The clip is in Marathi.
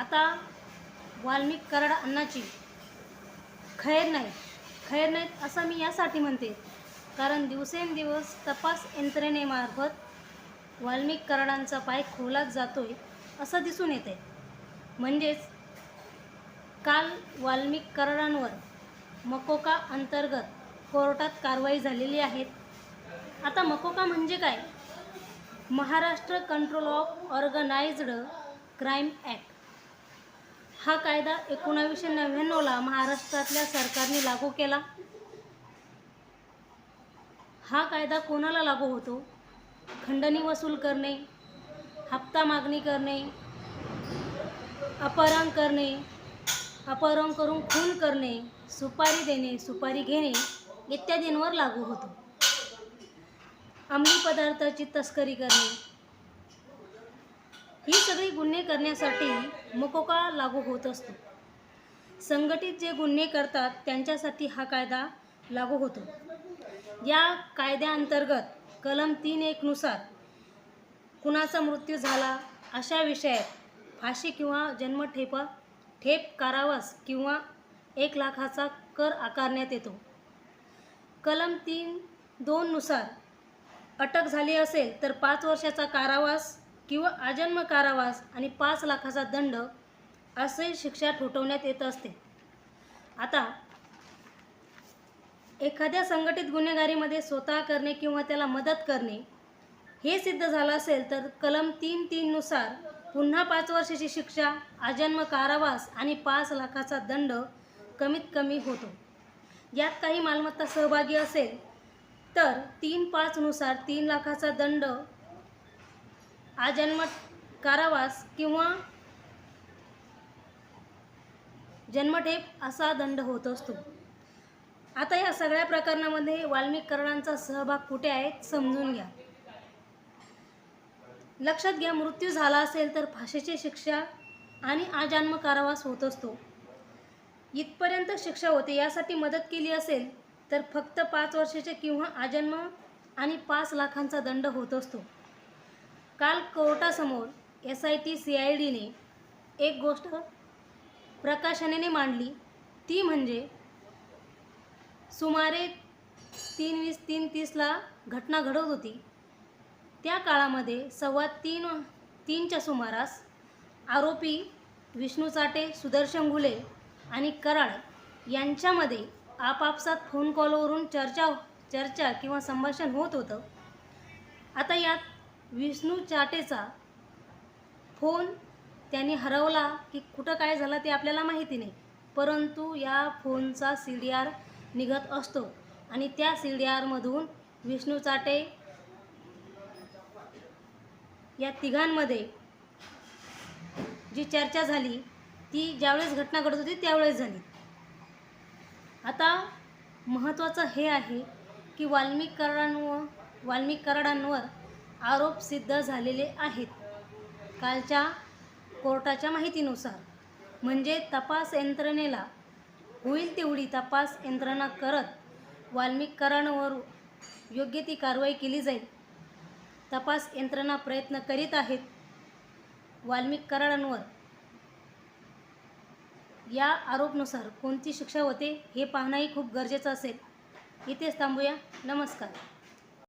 आता वाल्मिक कराड अण्णाची खैर नाही खैर नाहीत असं मी यासाठी म्हणते. कारण दिवसेंदिवस तपास यंत्रणेमार्फत वाल्मिक कराडांचा पाय खोलात आहे असं दिसून येते म्हणजेच काल वाल्मिक कराडांवर मकोका अंतर्गत कोर्टात कारवाई झालेली आहे. आता मकोका म्हणजे काय? Maharashtra control of organised crime act. हा कायदा एकोणावीसशे नव्याण्णवला महाराष्ट्रातल्या सरकारने लागू केला. हा कायदा कोणाला लागू होतो? खंडणी वसूल करणे हप्ता मागणी करणे अपहरण करणे अपहरण करून खून करणे सुपारी देणे सुपारी घेणे इत्यादींवर लागू होतो. अंमली पदार्थाची तस्करी करणे ही सगळी गुन्हे करण्यासाठी मकोका लागू होत असतो. संघटित जे गुन्हे करतात त्यांच्यासाठी हा कायदा लागू होतो. या कायद्याअंतर्गत कलम तीन एकनुसार कुणाचा मृत्यू झाला अशा विषयात फाशी किंवा जन्मठेप ठेप कारावास किंवा एक लाखाचा कर आकारण्यात येतो. कलम तीन दोननुसार अटक झाली असेल तर पाच वर्षाचा कारावास किंवा आजन्म कारावास आणि पाच लाखाचा दंड असे शिक्षा ठोठवण्यात येत असते. आता एखाद्या संघटित गुन्हेगारीमध्ये स्वतः करणे किंवा त्याला मदत करणे हे सिद्ध झालं असेल तर कलम तीन तीननुसार पुन्हा पाच वर्षाची शिक्षा आजन्म कारावास आणि पाच लाखाचा दंड कमीत कमी होतो. यात काही मालमत्ता सहभागी असेल तर तीन पाचनुसार तीन लाखाचा दंड आजन्म कारावास किंवा जन्मठेप असा दंड होत असतो. आता या सगळ्या प्रकरणामध्ये वाल्मिक कराडांचा सहभाग कुठे आहे समजून घ्या. लक्षात घ्या मृत्यू झाला असेल तर फाशीची शिक्षा आणि आजन्म कारावास होत असतो. इथपर्यंत शिक्षा होते यासाठी मदत केली असेल तर फक्त पाच वर्षाचे किंवा आजन्म आणि पाच लाखांचा दंड होत असतो. काल कोर्टासमोर S I T C I डीने एक गोष्ट प्रकाशनेने मांडली. ती म्हणजे सुमारे तीन वीस तीन तीसला घटना घडत होती. त्या काळामध्ये सव्वा तीन तीनच्या सुमारास आरोपी विष्णू चाटे सुदर्शन घुले आणि कराड यांच्यामध्ये आपापसात फोन कॉलवरून चर्चा चर्चा किंवा संभाषण होत होतं. आता यात विष्णू चाटेचा फोन त्यांनी हरवला की कुठं काय झालं ते आपल्याला माहिती नाही. परंतु या फोनचा सी डी आर निघत असतो आणि त्या सी डी आरमधून विष्णू चाटे या तिघांमध्ये जी चर्चा झाली ती ज्यावेळेस घटना घडत होती त्यावेळेस झाली. आता महत्त्वाचं हे आहे की वाल्मिक कराडांवर वाल्मिक कराडांवर आरोप सिद्ध झालेले आहेत. कालच्या कोर्टाच्या माहितीनुसार म्हणजे तपास यंत्रणेला होईल तेवढी तपास यंत्रणा करत वाल्मिक योग्य ती कारवाई केली जाईल. तपास यंत्रणा प्रयत्न करीत आहेत. वाल्मिकरणांवर या आरोपनुसार कोणती शिक्षा होते हे पाहणंही खूप गरजेचं असेल. इथेच थांबूया. नमस्कार.